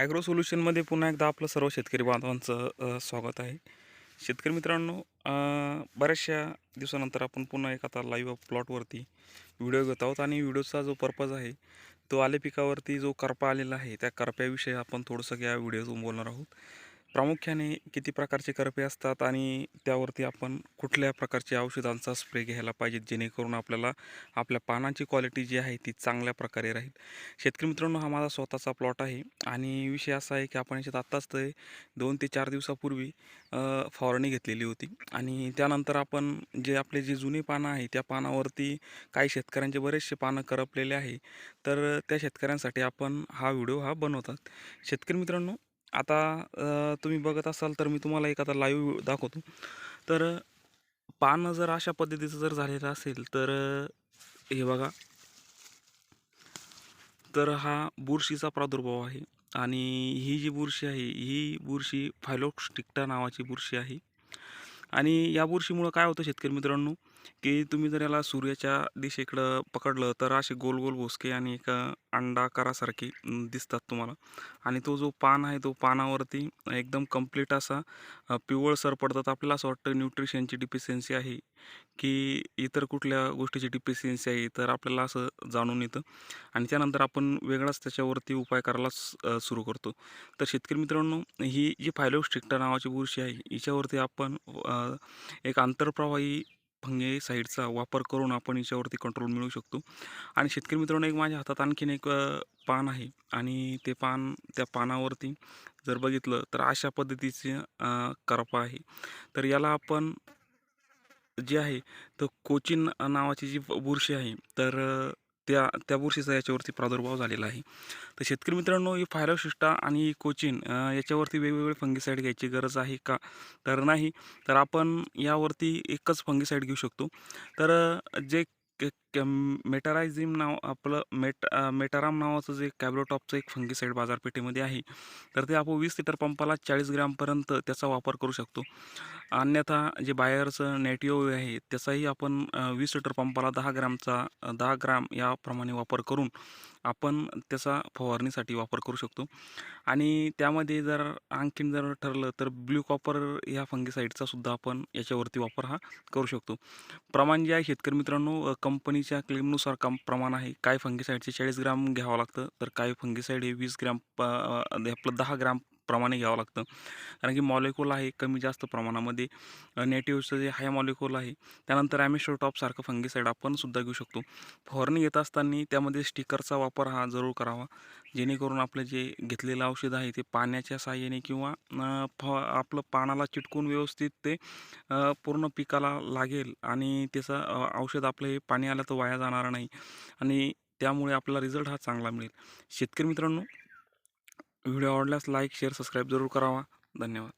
Agro सोल्युशनमध्ये पुन्हा एकदा आपलं सर्व शेतकरी बांधवांचं स्वागत आहे. शेतकरी मित्रांनो बऱ्याचशा दिवसानंतर आपण पुन्हा एक आता लाईव्ह प्लॉटवरती व्हिडिओ घेत आहोत आणि व्हिडिओचा जो पर्पज आहे तो आले पिकावरती जो करपा आलेला आहे त्या करप्याविषयी आपण थोडंसं या व्हिडिओतून बोलणार आहोत. प्रामुख्याने किती प्रकारचे करपे असतात आणि त्यावरती आपण कुठल्या प्रकारचे औषधांचा स्प्रे घ्यायला पाहिजे जेणेकरून आपल्याला आपल्या पानांची क्वालिटी जी आहे ती चांगल्या प्रकारे राहील. शेतकरी मित्रांनो हा माझा स्वतःचा प्लॉट आहे आणि विषय असा आहे की आपण याच्यात आत्ताच ते दोन ते चार दिवसापूर्वी फवारणी घेतलेली होती आणि त्यानंतर आपण जे आपले जे जुने पानं आहे त्या पानावरती काही शेतकऱ्यांचे बरेचसे पानं करपलेले आहे. तर त्या शेतकऱ्यांसाठी आपण हा व्हिडिओ हा बनवतात. शेतकरी मित्रांनो आता अ, तुम्ही बघत असाल तर मी तुम्हाला एक आता लाईव्ह दाखवतो. तर पानं जर अशा पद्धतीचं जर झालेलं असेल तर अ, हे बघा. तर हा बुरशीचा प्रादुर्भाव आहे आणि ही जी बुरशी आहे ही बुरशी फायलोक्स्टिक्टा नावाची बुरशी आहे. आणि या बुरशीमुळं काय होतं शेतकरी मित्रांनो? की तुम्ही जर याला सूर्याच्या दिशेकडं पकडलं तर असे गोल गोल भोसके आणि एक अंडाकारासारखे दिसतात तुम्हाला. आणि तो जो पान आहे तो पानावरती एकदम कंप्लीट असा पिवळसर पडतात. आपल्याला असं वाटतं न्यूट्रिशनची डिफिशियन्सी आहे की इतर कुठल्या गोष्टीची डिफिशियन्सी आहे तर आपल्याला असं जाणून येतं. आणि त्यानंतर आपण वेगळाच त्याच्यावरती उपाय करायला स- सुरू करतो. तर शेतकरी मित्रांनो ही जी फायलोस्ट्रिक्टा नावाची बुरशी आहे हिच्यावरती आपण एक आंतरप्रवाही फंगे साईडचा वापर करून आपण याच्यावरती कंट्रोल मिळवू शकतो. आणि शेतकरी मित्रांनो एक माझ्या हातात आणखीन एक पान आहे. आणि ते पान त्या पानावरती जर बघितलं तर अशा पद्धतीचे करपा आहे. तर याला आपण जे आहे तर कोचिन नावाची जी बुरशी आहे तर त्या त्या बुरशीचा याच्यावरती प्रादुर्भाव झालेला आहे. तर शेतकरी मित्रांनो ही फायरोशिष्टा आणि कोचिन याच्यावरती वेगवेगळे फंगीसाईड घ्यायची गरज आहे का? तर नाही. तर आपण यावरती एकच फंगीसाईड घेऊ शकतो. तर जे कॅम मेटारायझिम नाव आपलं मेट मेटाराम नावाचं जे कॅबलोटॉपचं एक फंगीसाईड बाजारपेठेमध्ये आहे. तर ते आपण वीस लिटर पंपाला चाळीस ग्रॅमपर्यंत त्याचा वापर करू शकतो. अन्यथा जे बायरचं नेटिओ आहे त्याचाही आपण वीस लिटर पंपाला दहा ग्रॅमचा दहा ग्रॅम याप्रमाणे वापर करून आपण त्याचा फवारणीसाठी वापर करू शकतो. आणि त्यामध्ये जर आणखीन जर ठरलं तर ब्ल्यू कॉपर ह्या फंगीसाईडचा सुद्धा आपण याच्यावरती वापर हा करू शकतो. प्रमाण जे आहे शेतकरी मित्रांनो कंपनी कंपनीच्या क्लेमनुसार कम प्रमाण आहे. काय फंगीसाईडचे चाळीस ग्राम घ्यावं लागतं? तर काय फंगिसाईड हे वीस ग्रॅम प- आपलं दहा ग्राम प्रमाणे घ्यावं लागतं. कारण की मॉलिक्यूल आहे कमी जास्त प्रमाणामध्ये. नेटिव्हचं जे हाय मॉलिक्यूल आहे त्यानंतर ॲमेशोटॉपसारखं फंगीसाईड आपण सुद्धा घेऊ शकतो. फवारणी घेत असताना त्यामध्ये स्टिकरचा वापर हा जरूर करावा. जेणेकरून आपलं जे घेतलेलं औषध आहे ते पाण्याच्या साहाय्याने किंवा फ आपलं पानाला चिटकून व्यवस्थित ते पूर्ण पिकाला लागेल आणि त्याचं औषध आपलं हे पाणी आलं तर वाया जाणार नाही. आणि त्यामुळे आपला रिझल्ट हा चांगला मिळेल. शेतकरी मित्रांनो व्हिडिओ आवडल्यास लाईक शेअर सबस्क्राईब जरूर करावा. धन्यवाद.